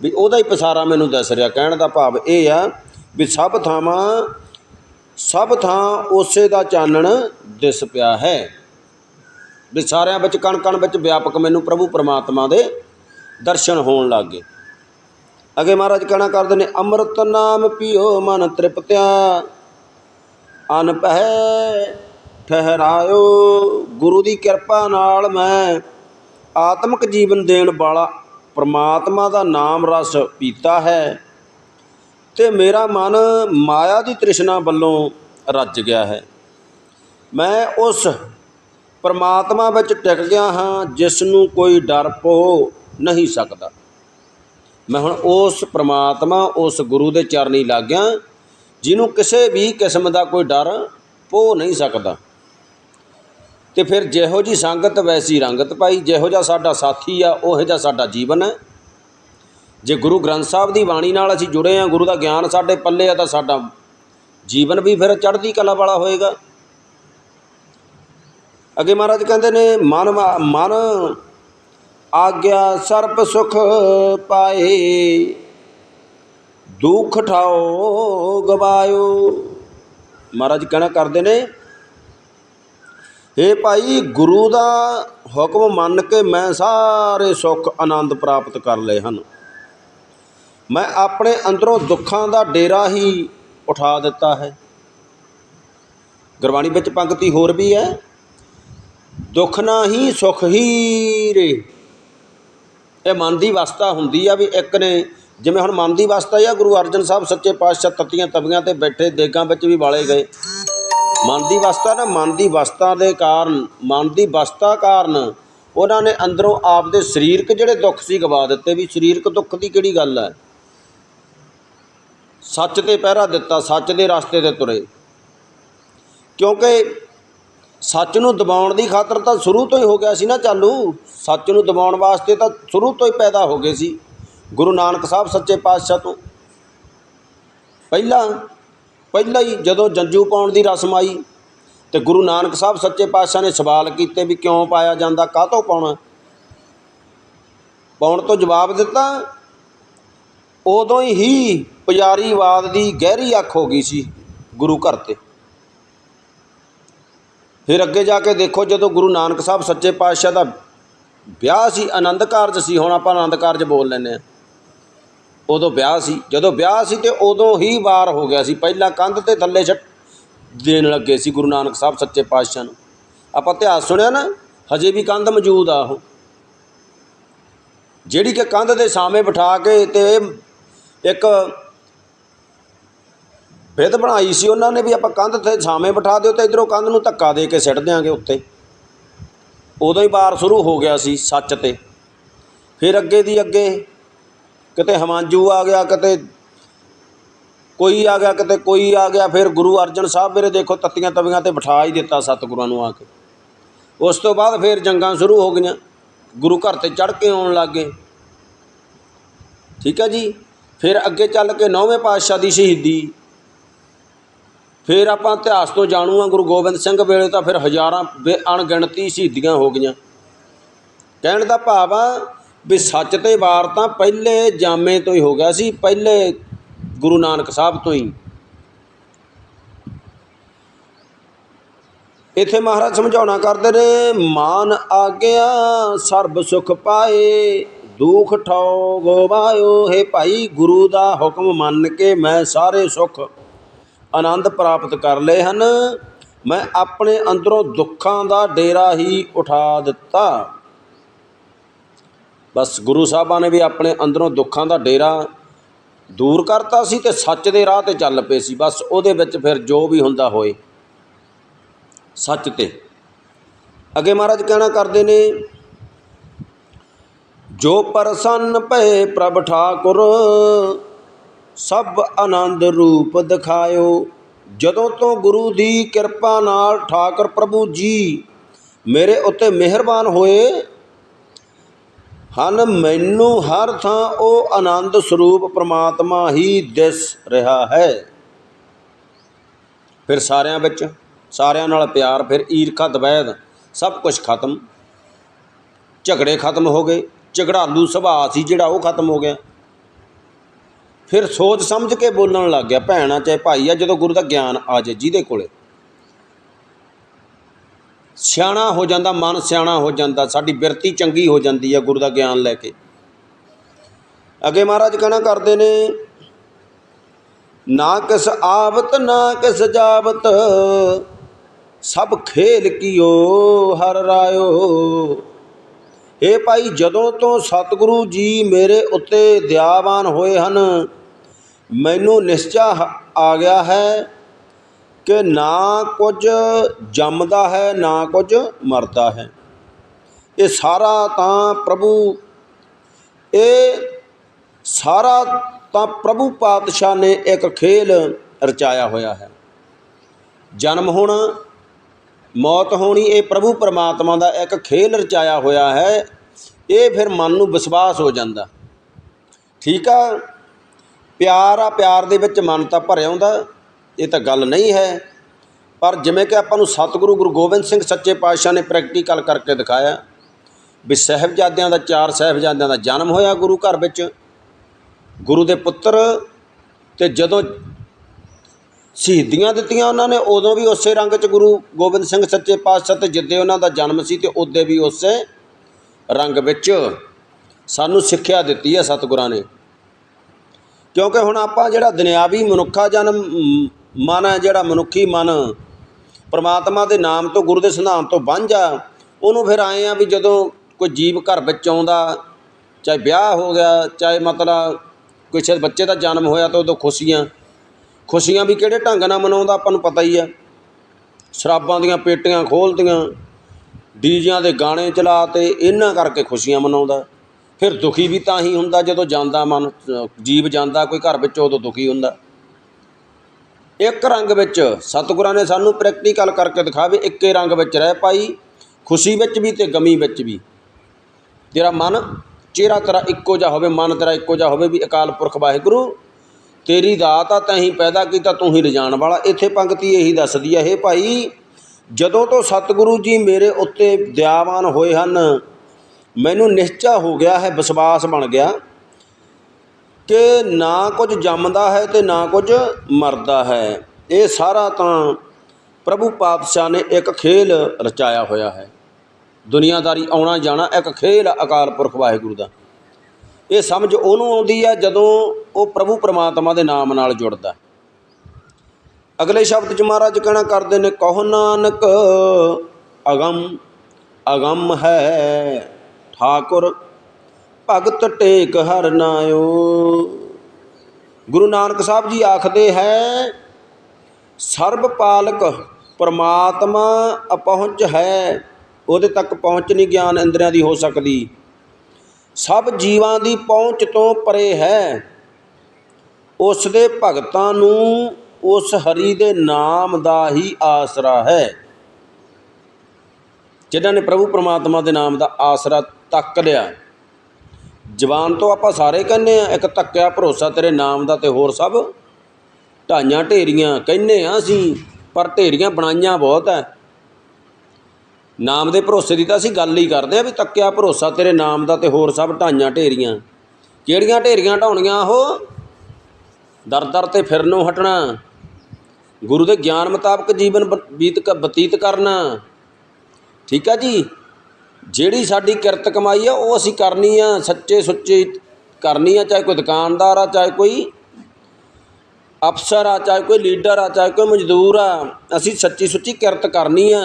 ਵੀ ਉਹਦਾ ਹੀ ਪਸਾਰਾ ਮੈਨੂੰ ਦੱਸ ਰਿਹਾ, ਕਹਿਣ ਦਾ ਭਾਵ ਇਹ ਆ ਵੀ ਸਭ ਥਾਵਾਂ, ਸਭ ਥਾਂ ਉਸੇ ਦਾ ਚਾਨਣ ਦਿਸ ਪਿਆ ਹੈ। ਵੀ ਸਾਰਿਆਂ ਵਿੱਚ ਕਣ ਕਣ ਵਿੱਚ ਵਿਆਪਕ ਮੈਨੂੰ ਪ੍ਰਭੂ ਪਰਮਾਤਮਾ ਦੇ ਦਰਸ਼ਨ ਹੋਣ ਲੱਗ ਗਏ। ਅਗੇ ਮਹਾਰਾਜ ਕਹਿਣਾ ਕਰਦੇ ਨੇ, ਅੰਮ੍ਰਿਤ ਨਾਮ ਪੀਓ ਮਨ ਤ੍ਰਿਪਤਿਆ ਅਨਪਹਿ ਠਹਿਰਾਇਓ, ਗੁਰੂ ਦੀ ਕਿਰਪਾ ਨਾਲ ਮੈਂ ਆਤਮਿਕ ਜੀਵਨ ਦੇਣ ਵਾਲਾ ਪਰਮਾਤਮਾ ਦਾ ਨਾਮ ਰਸ ਪੀਤਾ ਹੈ ਤੇ ਮੇਰਾ ਮਨ ਮਾਇਆ ਦੀ ਤ੍ਰਿਸ਼ਨਾ ਵੱਲੋਂ ਰੱਜ ਗਿਆ ਹੈ। ਮੈਂ ਉਸ ਪਰਮਾਤਮਾ ਵਿੱਚ ਟਿਕ ਗਿਆ ਹਾਂ ਜਿਸ ਨੂੰ ਕੋਈ ਡਰ ਪੋ ਨਹੀਂ ਸਕਦਾ। ਮੈਂ ਹੁਣ ਉਸ ਪਰਮਾਤਮਾ, ਉਸ ਗੁਰੂ ਦੇ ਚਰਨੀ ਲੱਗ ਗਿਆ ਜਿਹਨੂੰ ਕਿਸੇ ਵੀ ਕਿਸਮ ਦਾ ਕੋਈ ਡਰ ਪੋ ਨਹੀਂ ਸਕਦਾ। ਤੇ ਫਿਰ ਜਿਹੋ ਜੀ ਸੰਗਤ ਵੈਸੀ ਰੰਗਤ ਪਾਈ, ਜਿਹੋ ਜਿਹਾ ਸਾਡਾ ਸਾਥੀ ਆ, ਉਹੋ ਜਿਹਾ ਸਾਡਾ ਜੀਵਨ ਹੈ। ਜੇ ਗੁਰੂ ਗ੍ਰੰਥ ਸਾਹਿਬ ਦੀ ਬਾਣੀ ਨਾਲ ਅਸੀਂ ਜੁੜੇ ਆ ਗੁਰੂ ਦਾ ਗਿਆਨ ਸਾਡੇ ਪੱਲੇ ਆ, ਤਾਂ ਸਾਡਾ ਜੀਵਨ ਵੀ ਫਿਰ ਚੜ੍ਹਦੀ ਕਲਾ ਵਾਲਾ ਹੋਏਗਾ। ਅੱਗੇ ਮਹਾਰਾਜ ਕਹਿੰਦੇ ਨੇ, ਮਨ ਮਨ ਆਗਿਆ ਸਰਪ ਸੁਖ ਪਾਏ, ਦੁਖ ਠਾਓ ਗਵਾਇਓ। ਮਹਾਰਾਜ ਕਹਿਣਾ ਕਰਦੇ ਨੇ ਇਹ ਭਾਈ, ਗੁਰੂ ਦਾ ਹੁਕਮ ਮੰਨ ਕੇ ਮੈਂ ਸਾਰੇ ਸੁੱਖ, ਆਨੰਦ ਪ੍ਰਾਪਤ ਕਰ ਲਏ ਹਨ। ਮੈਂ ਆਪਣੇ ਅੰਦਰੋਂ ਦੁੱਖਾਂ ਦਾ ਡੇਰਾ ਹੀ ਉਠਾ ਦਿੱਤਾ ਹੈ। ਗੁਰਬਾਣੀ ਵਿੱਚ ਪੰਕਤੀ ਹੋਰ ਵੀ ਹੈ, ਦੁੱਖ ਨਾ ਹੀ ਸੁਖ ਹੀ ਰੇ। ਇਹ ਮਨ ਦੀ ਵਸਤਾ ਹੁੰਦੀ ਆ ਵੀ ਇੱਕ ਨੇ ਜਿਵੇਂ ਹੁਣ ਮਨ ਦੀ ਵਸਤਾ ਆ, ਗੁਰੂ ਅਰਜਨ ਸਾਹਿਬ ਸੱਚੇ ਪਾਤਸ਼ਾਹ ਤੱਤੀਆਂ ਤਵੀਆਂ ਤੇ ਬੈਠੇ, ਦੇਗਾਂ ਵਿੱਚ ਵੀ ਵਾਲੇ ਗਏ। ਮਨ ਦੀ ਅਵਸਥਾ ਨਾ, ਮਨ ਦੀ ਅਵਸਥਾ ਦੇ ਕਾਰਨ, ਮਨ ਦੀ ਅਵਸਥਾ ਕਾਰਨ ਉਹਨਾਂ ਨੇ ਅੰਦਰੋਂ ਆਪਦੇ ਸਰੀਰਕ ਜਿਹੜੇ ਦੁੱਖ ਸੀ ਗਵਾ ਦਿੱਤੇ ਵੀ ਸਰੀਰਕ ਦੁੱਖ ਦੀ ਕਿਹੜੀ ਗੱਲ ਹੈ? ਸੱਚ ਤੇ ਪਹਿਰਾ ਦਿੱਤਾ, ਸੱਚ ਦੇ ਰਸਤੇ ਤੇ ਤੁਰੇ। ਕਿਉਂਕਿ ਸੱਚ ਨੂੰ ਦਬਾਉਣ ਦੀ ਖਾਤਰ ਤਾਂ ਸ਼ੁਰੂ ਤੋਂ ਹੀ ਹੋ ਗਿਆ ਸੀ ਨਾ ਚਾਲੂ। ਸੱਚ ਨੂੰ ਦਬਾਉਣ ਵਾਸਤੇ ਤਾਂ ਸ਼ੁਰੂ ਤੋਂ ਹੀ ਪੈਦਾ ਹੋ ਗਏ ਸੀ। ਗੁਰੂ ਨਾਨਕ ਸਾਹਿਬ ਸੱਚੇ ਪਾਤਸ਼ਾਹ ਤੋਂ। ਪਹਿਲਾਂ ਪਹਿਲਾਂ ਹੀ ਜਦੋਂ ਜੰਜੂ ਪਾਉਣ ਦੀ ਰਸਮ ਆਈ ਤੇ ਗੁਰੂ ਨਾਨਕ ਸਾਹਿਬ ਸੱਚੇ ਪਾਤਸ਼ਾਹ ਨੇ ਸਵਾਲ ਕੀਤੇ ਵੀ ਕਿਉਂ ਪਾਇਆ ਜਾਂਦਾ, ਕਾਹਤੋਂ ਪਾਉਣਾ? ਪਾਉਣ ਤੋਂ ਜਵਾਬ ਦਿੱਤਾ, ਉਦੋਂ ਹੀ ਪੁਜਾਰੀਵਾਦ ਦੀ ਗਹਿਰੀ ਅੱਖ ਹੋ ਗਈ ਸੀ ਗੁਰੂ ਘਰ ਤੇ। ਫਿਰ ਅੱਗੇ ਜਾ ਕੇ ਦੇਖੋ ਜਦੋਂ ਗੁਰੂ ਨਾਨਕ ਸਾਹਿਬ ਸੱਚੇ ਪਾਤਸ਼ਾਹ ਦਾ ਵਿਆਹ ਸੀ, ਆਨੰਦ ਕਾਰਜ ਸੀ, ਹੁਣ ਆਪਾਂ ਆਨੰਦ ਕਾਰਜ ਬੋਲ ਲੈਂਦੇ ਆ ਉਦੋਂ ਵਿਆਹ ਸੀ। ਜਦੋਂ ਵਿਆਹ ਸੀ ਤੇ ਉਦੋਂ ਹੀ ਵਾਰ ਹੋ ਗਿਆ ਸੀ। ਪਹਿਲਾਂ ਕੰਧ ਤੇ ਥੱਲੇ ਛੱਟ ਦੇਣ ਲੱਗੇ ਸੀ ਗੁਰੂ ਨਾਨਕ ਸਾਹਿਬ ਸੱਚੇ ਪਾਤਸ਼ਾਹ ਨੂੰ। ਆਪਾਂ ਇਤਿਹਾਸ ਸੁਣਿਆ ਨਾ, ਹਜੇ ਵੀ ਕੰਧ ਮੌਜੂਦ ਆ ਉਹ। ਜਿਹੜੀ ਕਿ ਕੰਧ ਦੇ ਸਾਹਮਣੇ ਬਿਠਾ ਕੇ ਤੇ ਇੱਕ ਵਿਧ ਬਣਾਈ ਸੀ, ਉਹਨਾਂ ਨੇ ਵੀ ਆਪਾਂ ਕੰਧ ਤੇ ਸਾਹਮਣੇ ਬਿਠਾ ਦਿਓ ਤੇ ਇਧਰੋਂ ਕੰਧ ਨੂੰ ਧੱਕਾ ਦੇ ਕੇ ਸਿੱਟ ਦਿਆਂਗੇ ਉੱਤੇ। ਉਦੋਂ ਹੀ ਵਾਰ ਸ਼ੁਰੂ ਹੋ ਗਿਆ ਸੀ ਸੱਚ ਤੇ। ਫਿਰ ਅੱਗੇ ਦੀ ਅੱਗੇ ਕਿਤੇ ਹਮਾਂਜੂ ਆ ਗਿਆ, ਕਿਤੇ ਕੋਈ ਆ ਗਿਆ, ਕਿਤੇ ਕੋਈ ਆ ਗਿਆ, ਫਿਰ ਗੁਰੂ ਅਰਜਨ ਸਾਹਿਬ ਮੇਰੇ ਦੇਖੋ ਤੱਤੀਆਂ ਤਵੀਆਂ ਤੇ ਬਿਠਾ ਹੀ ਦਿੱਤਾ ਸਤਿਗੁਰਾਂ ਨੂੰ ਆ ਕੇ। ਉਸ ਤੋਂ ਬਾਅਦ ਫਿਰ ਜੰਗਾਂ ਸ਼ੁਰੂ ਹੋ ਗਈਆਂ, ਗੁਰੂ ਘਰ ਤੇ ਚੜ੍ਹ ਕੇ ਆਉਣ ਲੱਗੇ ਠੀਕ ਹੈ ਜੀ? ਫਿਰ ਅੱਗੇ ਚੱਲ ਕੇ ਨੌਵੇਂ ਪਾਤਸ਼ਾਹ ਦੀ ਸ਼ਹੀਦੀ। ਫਿਰ ਆਪਾਂ ਇਤਿਹਾਸ ਤੋਂ ਜਾਣੂ ਆ ਗੁਰੂ ਗੋਬਿੰਦ ਸਿੰਘ ਵੇਲੇ ਤਾਂ ਫਿਰ ਹਜ਼ਾਰਾਂ ਬੇ- ਅਣਗਿਣਤੀ ਸ਼ਹੀਦੀਆਂ ਹੋ ਗਈਆਂ। ਕਹਿਣ ਦਾ ਭਾਵ ਆ ਵੀ ਸੱਚ ਤੇ ਵਾਰ ਤਾਂ ਪਹਿਲੇ ਜਾਮੇ ਤੋਂ ਹੀ ਹੋ ਗਿਆ ਸੀ, ਪਹਿਲੇ ਗੁਰੂ ਨਾਨਕ ਸਾਹਿਬ ਤੋਂ ਹੀ। ਇਥੇ ਮਹਾਰਾਜ ਸਮਝਾਉਣਾ ਕਰਦੇ ਨੇ, ਮਾਨ ਆਗਿਆ ਸਰਬ ਸੁਖ ਪਾਏ, ਦੁਖ ਠੋ ਗਵਾਇਓ ਹੈ ਭਾਈ, ਗੁਰੂ ਦਾ ਹੁਕਮ ਮੰਨ ਕੇ ਮੈਂ ਸਾਰੇ ਸੁਖ ਆਨੰਦ ਪ੍ਰਾਪਤ ਕਰ ਲਏ ਹਨ। ਮੈਂ ਆਪਣੇ ਅੰਦਰੋਂ ਦੁੱਖਾਂ ਦਾ ਡੇਰਾ ਹੀ ਉਠਾ ਦਿੱਤਾ। ਬਸ ਗੁਰੂ ਸਾਹਿਬਾਂ ਨੇ ਵੀ ਆਪਣੇ ਅੰਦਰੋਂ ਦੁੱਖਾਂ ਦਾ ਡੇਰਾ ਦੂਰ ਕਰਤਾ ਸੀ ਤੇ ਸੱਚ ਦੇ ਰਾਹ ਤੇ ਚੱਲ ਪਏ ਸੀ। ਬਸ ਉਹਦੇ ਵਿੱਚ ਫਿਰ ਜੋ ਵੀ ਹੁੰਦਾ ਹੋਏ, ਸੱਚ ਤੇ। ਅੱਗੇ ਮਹਾਰਾਜ ਕਹਿਣਾ ਕਰਦੇ ਨੇ, ਜੋ ਪ੍ਰਸੰਨ ਭਏ ਪ੍ਰਭ ਠਾਕੁਰ, ਸਭ ਆਨੰਦ ਰੂਪ ਦਿਖਾਇਓ। ਜਦੋਂ ਤੋਂ ਗੁਰੂ ਦੀ ਕਿਰਪਾ ਨਾਲ ਠਾਕੁਰ ਪ੍ਰਭੂ ਜੀ ਮੇਰੇ ਉੱਤੇ ਮਿਹਰਬਾਨ ਹੋਏ ਹਨ, ਮੈਨੂੰ ਹਰ ਥਾਂ ਉਹ ਆਨੰਦ ਸਰੂਪ ਪ੍ਰਮਾਤਮਾ ਹੀ ਦਿਸ ਰਿਹਾ ਹੈ। ਫਿਰ ਸਾਰਿਆਂ ਵਿੱਚ, ਸਾਰਿਆਂ ਨਾਲ ਪਿਆਰ, ਫਿਰ ਈਰਖਾ ਦਵੈਦ ਸਭ ਕੁਝ ਖਤਮ। ਝਗੜੇ ਖਤਮ ਹੋ ਗਏ। ਝਗੜਾਲੂ ਸੁਭਾਅ ਸੀ ਜਿਹੜਾ ਉਹ ਖਤਮ ਹੋ ਗਿਆ। ਫਿਰ ਸੋਚ ਸਮਝ ਕੇ ਬੋਲਣ ਲੱਗ ਗਿਆ, ਭੈਣਾ ਚਾਹੇ ਭਾਈ ਆ, ਜਦੋਂ ਗੁਰੂ ਦਾ ਗਿਆਨ ਆ ਜੇ ਜਿਹਦੇ ਕੋਲੇ। ਸਿਆਣਾ ਹੋ ਜਾਂਦਾ, ਮਨ ਸਿਆਣਾ ਹੋ ਜਾਂਦਾ, ਸਾਡੀ ਬਿਰਤੀ ਚੰਗੀ ਹੋ ਜਾਂਦੀ ਹੈ ਗੁਰੂ ਦਾ ਗਿਆਨ ਲੈ ਕੇ। ਅੱਗੇ ਮਹਾਰਾਜ ਕਹਿਣਾ ਕਰਦੇ ਨੇ, ਨਾ ਕਿਸ ਆਵਤ, ਨਾ ਕਿਸ ਜਾਵਤ, ਸਭ ਖੇਲ ਕੀਓ ਹਰ ਰਾਇਓ। ਇਹ ਭਾਈ, ਜਦੋਂ ਤੋਂ ਸਤਿਗੁਰੂ ਜੀ ਮੇਰੇ ਉੱਤੇ ਦਿਆਵਾਨ ਹੋਏ ਹਨ, ਮੈਨੂੰ ਨਿਸ਼ਚਾ ਆ ਗਿਆ ਹੈ ਕਿ ਨਾ ਕੁਝ ਜੰਮਦਾ ਹੈ, ਨਾ ਕੁਝ ਮਰਦਾ ਹੈ। ਇਹ ਸਾਰਾ ਤਾਂ ਪ੍ਰਭੂ, ਇਹ ਸਾਰਾ ਤਾਂ ਪ੍ਰਭੂ ਪਾਤਸ਼ਾਹ ਨੇ ਇੱਕ ਖੇਲ ਰਚਾਇਆ ਹੋਇਆ ਹੈ। ਜਨਮ ਹੋਣਾ, ਮੌਤ ਹੋਣੀ, ਇਹ ਪ੍ਰਭੂ ਪਰਮਾਤਮਾ ਦਾ ਇੱਕ ਖੇਲ ਰਚਾਇਆ ਹੋਇਆ ਹੈ। ਇਹ ਫਿਰ ਮਨ ਨੂੰ ਵਿਸ਼ਵਾਸ ਹੋ ਜਾਂਦਾ। ਠੀਕ ਆ? ਪਿਆਰ ਆ, ਪਿਆਰ ਦੇ ਵਿੱਚ ਮਨ ਤਾਂ ਭਰਿਆ ਹੁੰਦਾ। ਇਹ ਤਾਂ ਗੱਲ ਨਹੀਂ ਹੈ। ਪਰ ਜਿਵੇਂ ਕਿ ਆਪਾਂ ਨੂੰ ਸਤਿਗੁਰੂ ਗੁਰੂ ਗੋਬਿੰਦ ਸਿੰਘ ਸੱਚੇ ਪਾਤਸ਼ਾਹ ਨੇ ਪ੍ਰੈਕਟੀਕਲ ਕਰਕੇ ਦਿਖਾਇਆ ਵੀ ਸਾਹਿਬਜ਼ਾਦਿਆਂ ਦਾ ਚਾਰ ਸਾਹਿਬਜ਼ਾਦਿਆਂ ਦਾ ਜਨਮ ਹੋਇਆ ਗੁਰੂ ਘਰ ਵਿੱਚ। ਗੁਰੂ ਦੇ ਪੁੱਤਰ ਤੇ ਜਦੋਂ ਸ਼ਹੀਦੀਆਂ ਦਿੱਤੀਆਂ ਉਹਨਾਂ ਨੇ, ਉਦੋਂ ਵੀ ਉਸੇ ਰੰਗ 'ਚ ਗੁਰੂ ਗੋਬਿੰਦ ਸਿੰਘ ਸੱਚੇ ਪਾਤਸ਼ਾਹ ਤੇ ਜਿੱਦੇ ਉਹਨਾਂ ਦਾ ਜਨਮ ਸੀ ਤੇ ਉਦੋਂ ਵੀ ਉਸੇ ਰੰਗ ਵਿੱਚ ਸਾਨੂੰ ਸਿੱਖਿਆ ਦਿੱਤੀ ਹੈ ਸਤਿਗੁਰਾਂ ਨੇ। ਕਿਉਂਕਿ ਹੁਣ ਆਪਾਂ ਜਿਹੜਾ ਦੁਨਿਆਵੀ ਮਨੁੱਖਾ ਜਨਮ ਮਨ ਹੈ ਜਿਹੜਾ ਮਨੁੱਖੀ ਮਨ। ਪਰਮਾਤਮਾ ਦੇ ਨਾਮ ਤੋਂ, ਗੁਰੂ ਦੇ ਸਿਧਾਂਤ ਤੋਂ ਵਾਂਝਾ ਉਹਨੂੰ ਫਿਰ ਆਏ ਆ ਵੀ ਜਦੋਂ ਕੋਈ ਜੀਵ ਘਰ ਵਿੱਚ ਆਉਂਦਾ, ਚਾਹੇ ਵਿਆਹ ਹੋ ਗਿਆ, ਚਾਹੇ ਮਤਲਬ ਕਿਸੇ ਬੱਚੇ ਦਾ ਜਨਮ ਹੋਇਆ ਤਾਂ ਉਦੋਂ ਖੁਸ਼ੀਆਂ। ਖੁਸ਼ੀਆਂ ਵੀ ਕਿਹੜੇ ਢੰਗ ਨਾਲ ਮਨਾਉਂਦਾ ਆਪਾਂ ਨੂੰ ਪਤਾ ਹੀ ਆ। ਸ਼ਰਾਬਾਂ ਦੀਆਂ ਪੇਟੀਆਂ ਖੋਲ੍ਹਦੀਆਂ ਡੀਜਿਆਂ ਦੇ ਗਾਣੇ ਚਲਾ ਤੇ ਇਹਨਾਂ ਕਰਕੇ ਖੁਸ਼ੀਆਂ ਮਨਾਉਂਦਾ। ਫਿਰ ਦੁਖੀ ਵੀ ਤਾਂ ਹੀ ਹੁੰਦਾ ਜਦੋਂ ਜਾਂਦਾ ਮਨ ਜੀਵ ਜਾਂਦਾ, ਕੋਈ ਘਰ ਵਿੱਚ ਉਦੋਂ ਦੁਖੀ ਹੁੰਦਾ। ਇੱਕ ਰੰਗ ਵਿੱਚ ਸਤਿਗੁਰਾਂ ਨੇ ਸਾਨੂੰ ਪ੍ਰੈਕਟੀਕਲ ਕਰਕੇ ਦਿਖਾਵੇ, ਇੱਕੇ ਰੰਗ ਵਿੱਚ ਰਹਿ ਪਾਈ, ਖੁਸ਼ੀ ਵਿੱਚ ਵੀ ਤੇ ਗਮੀ ਵਿੱਚ ਵੀ। ਤੇਰਾ ਮਨ ਚਿਹਰਾ ਤੇਰਾ ਇੱਕੋ ਜਿਹਾ ਹੋਵੇ, ਮਨ ਤੇਰਾ ਇੱਕੋ ਜਿਹਾ ਹੋਵੇ ਵੀ ਅਕਾਲ ਪੁਰਖ ਵਾਹਿਗੁਰੂ, ਤੇਰੀ ਦਾਤ ਆ, ਤੈਂ ਹੀ ਪੈਦਾ ਕੀਤਾ, ਤੂੰ ਹੀ ਰਜਾਣ ਵਾਲਾ। ਇੱਥੇ ਪੰਕਤੀ ਇਹੀ ਦੱਸਦੀ ਹੈ ਇਹ ਭਾਈ, ਜਦੋਂ ਤੋਂ ਸਤਿਗੁਰੂ ਜੀ ਮੇਰੇ ਉੱਤੇ ਦਿਆਵਾਨ ਹੋਏ ਹਨ, ਮੈਨੂੰ ਨਿਸ਼ਚਾ ਹੋ ਗਿਆ ਹੈ, ਵਿਸ਼ਵਾਸ ਬਣ ਗਿਆ। ਕਿ ਨਾ ਕੁਝ ਜੰਮਦਾ ਹੈ ਅਤੇ ਨਾ ਕੁਝ ਮਰਦਾ ਹੈ। ਇਹ ਸਾਰਾ ਤਾਂ ਪ੍ਰਭੂ ਪਾਤਸ਼ਾਹ ਨੇ ਇੱਕ ਖੇਲ ਰਚਾਇਆ ਹੋਇਆ ਹੈ। ਦੁਨੀਆਦਾਰੀ ਆਉਣਾ ਜਾਣਾ ਇੱਕ ਖੇਲ ਅਕਾਲ ਪੁਰਖ ਵਾਹਿਗੁਰੂ ਦਾ। ਇਹ ਸਮਝ ਉਹਨੂੰ ਆਉਂਦੀ ਆ ਜਦੋਂ ਉਹ ਪ੍ਰਭੂ ਪਰਮਾਤਮਾ ਦੇ ਨਾਮ ਨਾਲ ਜੁੜਦਾ ਅਗਲੇ ਸ਼ਬਦ ਚ ਮਹਾਰਾਜ ਕਹਿਣਾ ਕਰਦੇ ਨੇ, ਕਹੋ ਨਾਨਕ ਅਗੰਮ ਅਗੰਮ ਹੈ, ਠਾਕੁਰ ਭਗਤ ਟੇਕ ਹਰ ਨਾਇਓ। ਗੁਰੂ ਨਾਨਕ ਸਾਹਿਬ ਜੀ ਆਖਦੇ ਹੈ, ਸਰਬ ਪਾਲਕ ਪਰਮਾਤਮਾ ਅਪਹੁੰਚ ਹੈ, ਉਹਦੇ ਤੱਕ ਪਹੁੰਚ ਨਹੀਂ ਗਿਆਨ ਇੰਦਰੀਆਂ ਦੀ ਹੋ ਸਕਦੀ। ਸਭ ਜੀਵਾਂ ਦੀ ਪਹੁੰਚ ਤੋਂ ਪਰੇ ਹੈ। ਉਸ ਦੇ ਭਗਤਾਂ ਨੂੰ ਉਸ ਹਰੀ ਦੇ ਨਾਮ ਦਾ ਹੀ ਆਸਰਾ ਹੈ। ਜਿਨ੍ਹਾਂ ਨੇ ਪ੍ਰਭੂ ਪਰਮਾਤਮਾ ਦੇ ਨਾਮ ਦਾ ਆਸਰਾ ਤੱਕ ਲਿਆ। ਜ਼ਬਾਨ ਤੋਂ ਆਪਾਂ ਸਾਰੇ ਕਹਿੰਦੇ ਆ, ਇੱਕ ਤੱਕਿਆ ਭਰੋਸਾ ਤੇਰੇ ਨਾਮ ਦਾ ਤੇ ਹੋਰ ਸਭ। ਢਾਈਆਂ ਢੇਰੀਆਂ ਕਹਿੰਦੇ ਆ ਅਸੀਂ, ਪਰ ਢੇਰੀਆਂ ਬਣਾਈਆਂ ਬਹੁਤ ਐ। ਨਾਮ ਦੇ ਭਰੋਸੇ ਦੀ ਤਾਂ ਅਸੀਂ ਗੱਲ ਹੀ ਕਰਦੇ ਆ ਵੀ ਤੱਕਿਆ ਭਰੋਸਾ ਤੇਰੇ ਨਾਮ ਦਾ ਤੇ ਹੋਰ ਸਭ ਢਾਈਆਂ ਢੇਰੀਆਂ। ਕਿਹੜੀਆਂ ਢੇਰੀਆਂ ਢਾਉਣੀਆਂ ਉਹ? ਦਰ ਦਰ ਤੇ ਫਿਰਨੋਂ ਹਟਣਾ। ਗੁਰੂ ਦੇ ਗਿਆਨ ਮੁਤਾਬਕ ਜੀਵਨ ਬ- ਬੀਤ ਕ- ਬਤੀਤ ਕਰਨਾ। ਠੀਕ ਆ ਜੀ? ਜਿਹੜੀ ਸਾਡੀ ਕਿਰਤ ਕਮਾਈ ਆ, ਉਹ ਅਸੀਂ ਕਰਨੀ ਆ, ਸੱਚੇ ਸੁੱਚੇ ਕਰਨੀ ਆ, ਚਾਹੇ ਕੋਈ ਦੁਕਾਨਦਾਰ ਆ, ਚਾਹੇ ਕੋਈ ਅਫਸਰ ਆ, ਚਾਹੇ ਕੋਈ ਲੀਡਰ ਆ, ਚਾਹੇ ਕੋਈ ਮਜ਼ਦੂਰ ਆ, ਅਸੀਂ ਸੱਚੀ ਸੁੱਚੀ ਕਿਰਤ ਕਰਨੀ ਆ।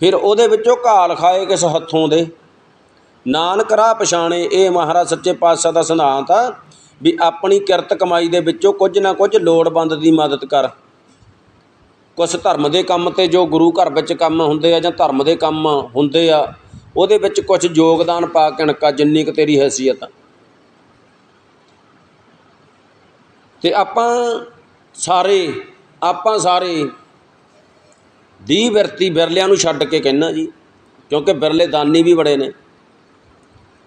ਫਿਰ ਉਹਦੇ ਵਿੱਚੋਂ ਘਾਲ ਖਾਏ ਕਿਸ ਹੱਥੋਂ ਦੇ। ਨਾਨਕ ਰਾਹ ਪਛਾਣੇ, ਇਹ ਮਹਾਰਾਜ ਸੱਚੇ ਪਾਤਸ਼ਾਹ ਦਾ ਸਿਧਾਂਤ ਆ ਵੀ ਆਪਣੀ ਕਿਰਤ ਕਮਾਈ ਦੇ ਵਿੱਚੋਂ ਕੁਝ ਨਾ ਕੁਝ ਲੋੜਵੰਦ ਦੀ ਮਦਦ ਕਰ। ਕੁਛ ਧਰਮ ਦੇ ਕੰਮ ਤੇ ਜੋ ਗੁਰੂ ਘਰ ਵਿੱਚ ਕੰਮ ਹੁੰਦੇ ਆ ਜਾਂ ਧਰਮ ਦੇ ਕੰਮ ਹੁੰਦੇ ਆ ਉਹਦੇ ਵਿੱਚ ਕੁਝ ਯੋਗਦਾਨ ਪਾ ਕੇ ਜਿੰਨੀ ਕੁ ਤੇਰੀ ਹੈਸੀਅਤ ਆ। ਤੇ ਆਪਾਂ ਸਾਰੇ ਆਪਾਂ ਸਾਰੇ ਦੀ ਵਿਰਤੀ ਬਿਰਲਿਆਂ ਨੂੰ ਛੱਡ ਕੇ ਕਹਿਣਾ ਜੀ, ਕਿਉਂਕਿ ਬਿਰਲੇ ਦਾਨੀ ਵੀ ਬੜੇ ਨੇ।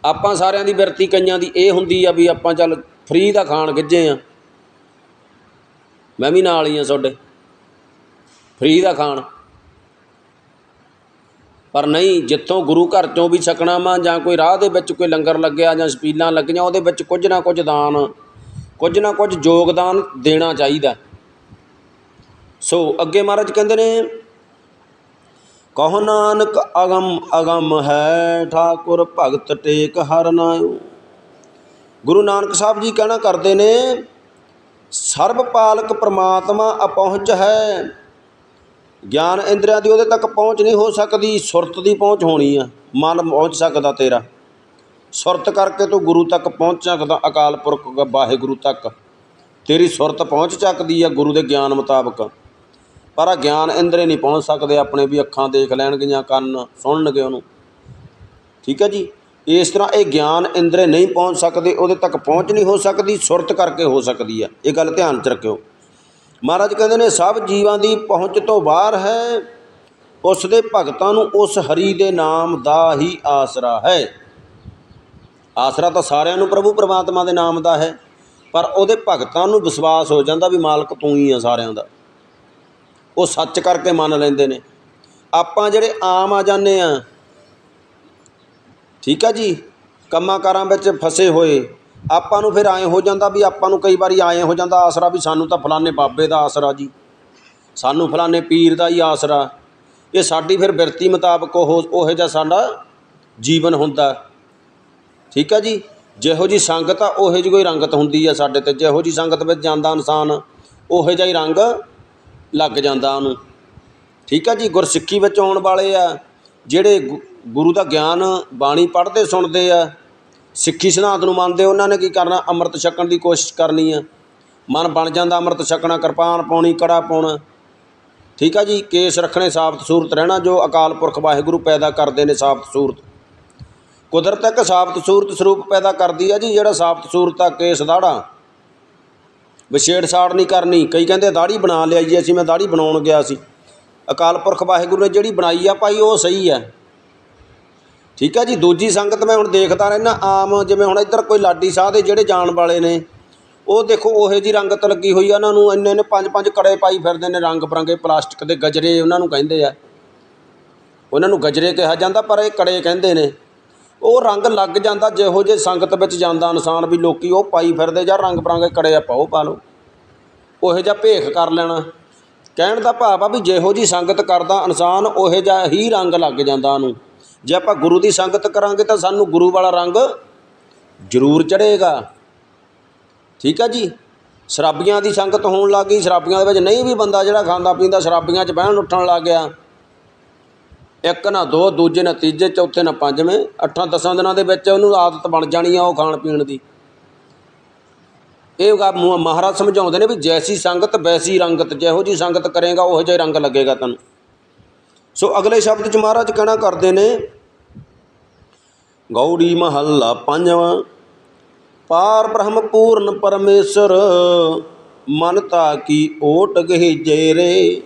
ਆਪਾਂ ਸਾਰਿਆਂ ਦੀ ਬਿਰਤੀ ਕਈਆਂ ਦੀ ਇਹ ਹੁੰਦੀ ਆ ਵੀ ਆਪਾਂ ਚੱਲ ਫ੍ਰੀ ਦਾ ਖਾਣ ਗਿੱਜੇ ਆ। ਮੈਂ ਵੀ ਨਾਲ ਹੀ ਆ ਤੁਹਾਡੇ। ਫ੍ਰੀ ਦਾ ਖਾਣ। ਪਰ ਨਹੀਂ, ਜਿੱਥੋਂ ਗੁਰੂ ਘਰ ਚੋਂ ਵੀ ਛਕਣਾ ਵਾ ਜਾਂ ਕੋਈ ਰਾਹ ਦੇ ਵਿੱਚ ਕੋਈ ਲੰਗਰ ਲੱਗਿਆ ਜਾਂ ਸਪੀਲਾਂ ਲੱਗੀਆਂ, ਉਹਦੇ ਵਿੱਚ ਕੁਝ ਨਾ ਕੁਝ ਦਾਨ, ਕੁਝ ਨਾ ਕੁਝ ਯੋਗਦਾਨ ਦੇਣਾ ਚਾਹੀਦਾ। ਸੋ ਅੱਗੇ ਮਹਾਰਾਜ ਕਹਿੰਦੇ ਨੇ, ਕਹੋ ਨਾਨਕ ਅਗਮ ਅਗਮ ਹੈ, ਠਾਕੁਰ ਭਗਤ ਟੇਕ ਹਰ ਨਾਇਓ। ਗੁਰੂ ਨਾਨਕ ਸਾਹਿਬ ਜੀ ਕਹਿਣਾ ਕਰਦੇ ਨੇ ਸਰਬ ਪਾਲਕ ਪ੍ਰਮਾਤਮਾ ਅਪਹੁੰਚ ਹੈ। ਗਿਆਨ ਇੰਦਰੀਆਂ ਦੀ ਉਹਦੇ ਤੱਕ ਪਹੁੰਚ ਨਹੀਂ ਹੋ ਸਕਦੀ, ਸੁਰਤ ਦੀ ਪਹੁੰਚ ਹੋਣੀ ਆ, ਮਨ ਪਹੁੰਚ ਸਕਦਾ ਤੇਰਾ। ਸੁਰਤ ਕਰਕੇ ਤੂੰ ਗੁਰੂ ਤੱਕ ਪਹੁੰਚ ਸਕਦਾ, ਅਕਾਲ ਪੁਰਖ ਵਾਹਿਗੁਰੂ ਤੱਕ। ਤੇਰੀ ਸੁਰਤ ਪਹੁੰਚ ਚੱਕਦੀ ਆ ਗੁਰੂ ਦੇ ਗਿਆਨ ਮੁਤਾਬਕ। ਪਰ ਆ ਗਿਆਨ ਇੰਦਰੇ ਨਹੀਂ ਪਹੁੰਚ ਸਕਦੇ ਆਪਣੇ ਵੀ ਅੱਖਾਂ ਦੇਖ ਲੈਣਗੀਆਂ, ਕੰਨ ਸੁਣਨਗੇ ਉਹਨੂੰ। ਠੀਕ ਹੈ ਜੀ? ਇਸ ਤਰ੍ਹਾਂ ਇਹ ਗਿਆਨ ਇੰਦਰੇ ਨਹੀਂ ਪਹੁੰਚ ਸਕਦੇ, ਉਹਦੇ ਤੱਕ ਪਹੁੰਚ ਨਹੀਂ ਹੋ ਸਕਦੀ, ਸੁਰਤ ਕਰਕੇ ਹੋ ਸਕਦੀ ਆ। ਇਹ ਗੱਲ ਧਿਆਨ ਚ ਰੱਖਿਓ। ਮਹਾਰਾਜ ਕਹਿੰਦੇ ਨੇ, ਸਭ ਜੀਵਾਂ ਦੀ ਪਹੁੰਚ ਤੋਂ ਬਾਹਰ ਹੈ। ਉਸ ਦੇ ਭਗਤਾਂ ਨੂੰ ਉਸ ਹਰੀ ਦੇ ਨਾਮ ਦਾ ਹੀ ਆਸਰਾ ਹੈ। ਆਸਰਾ ਤਾਂ ਸਾਰਿਆਂ ਨੂੰ ਪ੍ਰਭੂ ਪਰਮਾਤਮਾ ਦੇ ਨਾਮ ਦਾ ਹੈ, ਪਰ ਉਹਦੇ ਭਗਤਾਂ ਨੂੰ ਵਿਸ਼ਵਾਸ ਹੋ ਜਾਂਦਾ ਵੀ ਮਾਲਕ ਤੂੰ ਹੀ ਆ ਸਾਰਿਆਂ ਦਾ। ਉਹ ਸੱਚ ਕਰਕੇ ਮੰਨ ਲੈਂਦੇ ਨੇ। ਆਪਾਂ ਜਿਹੜੇ ਆਮ ਆ ਜਾਂਦੇ ਆ, ਠੀਕ ਆ ਜੀ, ਕੰਮਾਂ ਕਾਰਾਂ ਵਿੱਚ ਫਸੇ ਹੋਏ ਆਪਾਂ ਨੂੰ ਫਿਰ ਐਂ ਹੋ ਜਾਂਦਾ ਵੀ ਆਪਾਂ ਨੂੰ ਕਈ ਵਾਰੀ ਐਂ ਹੋ ਜਾਂਦਾ ਆਸਰਾ ਵੀ ਸਾਨੂੰ ਤਾਂ ਫਲਾਣੇ ਬਾਬੇ ਦਾ ਆਸਰਾ ਜੀ। ਸਾਨੂੰ ਫਲਾਣੇ ਪੀਰ ਦਾ ਹੀ ਆਸਰਾ। ਇਹ ਸਾਡੀ ਫਿਰ ਬਿਰਤੀ ਮੁਤਾਬਕ ਉਹ, ਉਹੋ ਜਿਹਾ ਸਾਡਾ ਜੀਵਨ ਹੁੰਦਾ। ਠੀਕ ਆ ਜੀ? ਜਿਹੋ ਜੀ ਸੰਗਤ ਆ, ਉਹੋ ਜਿਹੀ ਕੋਈ ਰੰਗਤ ਹੁੰਦੀ ਆ ਸਾਡੇ ਤੇ। ਜਿਹੋ ਜੀ ਸੰਗਤ ਵਿੱਚ ਜਾਂਦਾ ਇਨਸਾਨ, ਉਹੋ ਜਿਹਾ ਹੀ ਰੰਗ ਲੱਗ ਜਾਂਦਾ ਉਹਨੂੰ। ਠੀਕ ਆ ਜੀ? ਗੁਰਸਿੱਖੀ ਵਿੱਚ ਆਉਣ ਵਾਲੇ ਆ, ਜਿਹੜੇ ਗੁ- ਗੁਰੂ ਦਾ ਗਿਆਨ ਬਾਣੀ ਪੜ੍ਹਦੇ, ਸੁਣਦੇ ਆ ਸਿੱਖੀ ਸਿਧਾਂਤ ਨੂੰ ਮੰਨਦੇ ਉਹਨਾਂ ਨੇ ਕੀ ਕਰਨਾ? ਅੰਮ੍ਰਿਤ ਛਕਣ ਦੀ ਕੋਸ਼ਿਸ਼ ਕਰਨੀ ਆ। ਮਨ ਬਣ ਜਾਂਦਾ ਅੰਮ੍ਰਿਤ ਛਕਣਾ, ਕਿਰਪਾਨ ਪਾਉਣੀ, ਕੜਾ ਪਾਉਣਾ। ਠੀਕ ਆ ਜੀ, ਕੇਸ ਰੱਖਣੇ ਸਾਫ਼ਤ ਸੂਰਤ ਰਹਿਣਾ ਜੋ ਅਕਾਲ ਪੁਰਖ ਵਾਹਿਗੁਰੂ ਪੈਦਾ ਕਰਦੇ ਨੇ ਸਾਫ਼ਤ ਸੂਰਤ। ਕੁਦਰਤ ਇੱਕ ਸਾਫ਼ਤ ਸੂਰਤ ਸਰੂਪ ਪੈਦਾ ਕਰਦੀ ਆ ਜੀ, ਜਿਹੜਾ ਸਾਬਤ ਸੂਰਤ ਆ, ਕੇਸ ਦਾੜਾ ਵਿਛੇੜ ਸਾੜ ਨਹੀਂ ਕਰਨੀ। ਕਈ ਕਹਿੰਦੇ ਦਾੜੀ ਬਣਾ ਲਿਆ ਜੀ ਅਸੀਂ, ਮੈਂ ਦਾੜੀ ਬਣਾਉਣ ਗਿਆ ਸੀ। ਅਕਾਲ ਪੁਰਖ ਵਾਹਿਗੁਰੂ ਨੇ ਜਿਹੜੀ ਬਣਾਈ ਆ, ਭਾਈ ਉਹ ਸਹੀ ਆ। ਠੀਕ ਆ ਜੀ, ਦੂਜੀ ਸੰਗਤ ਮੈਂ ਹੁਣ ਦੇਖਦਾ ਰਹਿੰਦਾ ਆਮ ਜਿਵੇਂ ਹੁਣ ਇੱਧਰ ਕੋਈ ਲਾਡੀ ਸਾਹ ਦੇ ਜਿਹੜੇ ਜਾਣ ਵਾਲੇ ਨੇ, ਉਹ ਦੇਖੋ ਉਹੇ ਜੀ ਰੰਗਤ ਲੱਗੀ ਹੋਈ ਆ, ਉਹਨਾਂ ਨੂੰ ਇੰਨੇ ਨੇ ਪੰਜ ਪੰਜ ਕੜੇ ਪਾਈ ਫਿਰਦੇ ਨੇ ਰੰਗ ਬਰੰਗੇ, ਪਲਾਸਟਿਕ ਦੇ ਗਜਰੇ ਉਹਨਾਂ ਨੂੰ ਕਹਿੰਦੇ ਆ। ਉਹਨਾਂ ਨੂੰ ਗਜਰੇ ਕਿਹਾ ਜਾਂਦਾ, ਪਰ ਇਹ ਕੜੇ ਕਹਿੰਦੇ ਨੇ। ਉਹ ਰੰਗ ਲੱਗ ਜਾਂਦਾ, ਜਿਹੋ ਜੇ ਸੰਗਤ ਵਿੱਚ ਜਾਂਦਾ ਇਨਸਾਨ ਵੀ ਲੋਕੀ ਉਹ ਪਾਈ ਫਿਰਦੇ, ਜਾਂ ਰੰਗ ਬਰੰਗੇ ਕੜੇ ਆ ਪਾਓ ਪਾ ਲਓ। ਉਹੋ ਜਿਹਾ ਭੇਖ ਕਰ ਲੈਣਾ। ਕਹਿਣ ਦਾ ਭਾਵ ਆ ਵੀ ਜਿਹੋ ਜੀ ਸੰਗਤ ਕਰਦਾ, ਇਨਸਾਨ ਉਹੋ ਜਿਹਾ ਹੀ ਰੰਗ ਲੱਗ ਜਾਂਦਾ ਉਹਨੂੰ। ਜੇ ਆਪਾਂ ਗੁਰੂ ਦੀ ਸੰਗਤ ਕਰਾਂਗੇ ਤਾਂ ਸਾਨੂੰ ਗੁਰੂ ਵਾਲਾ ਰੰਗ ਜ਼ਰੂਰ ਚੜ੍ਹੇਗਾ। ਠੀਕ ਹੈ ਜੀ? ਸ਼ਰਾਬੀਆਂ ਦੀ ਸੰਗਤ ਹੋਣ ਲੱਗ ਗਈ, ਸ਼ਰਾਬੀਆਂ ਦੇ ਵਿੱਚ ਨਹੀਂ ਵੀ ਬੰਦਾ ਜਿਹੜਾ ਖਾਂਦਾ ਪੀਂਦਾ, ਸ਼ਰਾਬੀਆਂ 'ਚ ਬਹਿਣ ਉੱਠਣ ਲੱਗ ਗਿਆ। ਇੱਕ ਨਾ ਦੋ, ਦੂਜੇ ਨਾ ਤੀਜੇ, ਚੌਥੇ ਨਾ ਪੰਜਵੇਂ, ਅੱਠਾਂ ਦਸਾਂ ਦਿਨਾਂ ਦੇ ਵਿੱਚ ਉਹਨੂੰ ਆਦਤ ਬਣ ਜਾਣੀ ਆ ਉਹ ਖਾਣ ਪੀਣ ਦੀ। ਇਹ ਗੱਲ ਮਹਾਰਾਜ ਸਮਝਾਉਂਦੇ ਨੇ ਵੀ ਜੈਸੀ ਸੰਗਤ ਵੈਸੀ ਰੰਗਤ, ਜਿਹੋ ਜੀ ਸੰਗਤ ਕਰੇਗਾ, ਉਹੋ ਜਿਹਾ ਰੰਗ ਲੱਗੇਗਾ ਤੈਨੂੰ ਸੋ ਅਗਲੇ ਸ਼ਬਦ ਚ ਮਹਾਰਾਜ ਕਹਿਣਾ ਕਰਦੇ ਨੇ ਗੌੜੀ ਮਹੱਲਾ ਪੰਜਵਾਂ। ਪਾਰ ਬ੍ਰਹਮ ਪੂਰਨ ਪਰਮੇਸ਼ਰ ਮਨਤਾ ਕੀ ਓਟ ਗਹਿ ਰੇ।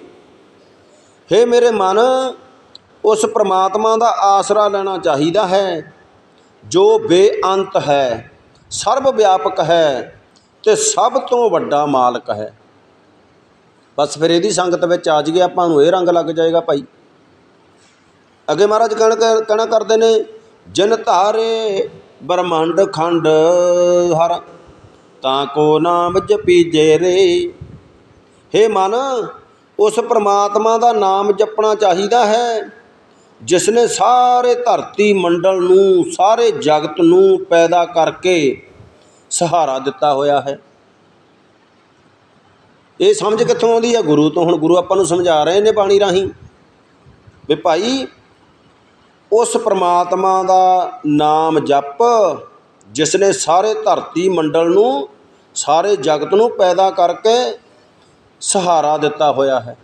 ਹੇ ਮੇਰੇ ਮਨ, ਉਸ ਪ੍ਰਮਾਤਮਾ ਦਾ ਆਸਰਾ ਲੈਣਾ ਚਾਹੀਦਾ ਹੈ, ਜੋ ਬੇਅੰਤ ਹੈ, ਸਰਬ ਵਿਆਪਕ ਹੈ ਤੇ ਸਭ ਤੋਂ ਵੱਡਾ ਮਾਲਕ ਹੈ। ਬਸ ਫਿਰ ਇਹਦੀ ਸੰਗਤ ਵਿੱਚ ਆ ਜਾਈਏ ਆਪਾਂ ਨੂੰ ਇਹ ਰੰਗ ਲੱਗ ਜਾਏਗਾ ਭਾਈ। ਅੱਗੇ ਮਹਾਰਾਜ ਕਹਿਣ ਕਹਿਣਾ ਕਰਦੇ ਨੇ ਜਿਨ ਧਾਰੇ ਬ੍ਰਹਮੰਡ ਖੰਡ ਹਰ, ਤਾਂ ਕੋ ਨਾਮ ਜਪੀਜੇ ਰੇ। ਹੇ ਮਨ, ਉਸ ਪ੍ਰਮਾਤਮਾ ਦਾ ਨਾਮ ਜਪਣਾ ਚਾਹੀਦਾ ਹੈ ਜਿਸ ਨੇ ਸਾਰੇ ਧਰਤੀ ਮੰਡਲ ਨੂੰ, ਸਾਰੇ ਜਗਤ ਨੂੰ ਪੈਦਾ ਕਰਕੇ ਸਹਾਰਾ ਦਿੱਤਾ ਹੋਇਆ ਹੈ। ਇਹ ਸਮਝ ਕਿੱਥੋਂ ਆਉਂਦੀ ਹੈ? ਗੁਰੂ ਤੋਂ, ਹੁਣ ਗੁਰੂ ਆਪਾਂ ਨੂੰ ਸਮਝਾ ਰਹੇ ਨੇ ਬਾਣੀ ਰਾਹੀਂ। ਵੀ ਭਾਈ ਉਸ ਪਰਮਾਤਮਾ ਦਾ ਨਾਮ ਜਪ ਜਿਸ ਨੇ ਸਾਰੇ ਧਰਤੀ ਮੰਡਲ ਨੂੰ, ਸਾਰੇ ਜਗਤ ਨੂੰ ਪੈਦਾ ਕਰਕੇ ਸਹਾਰਾ ਦਿੱਤਾ ਹੋਇਆ ਹੈ।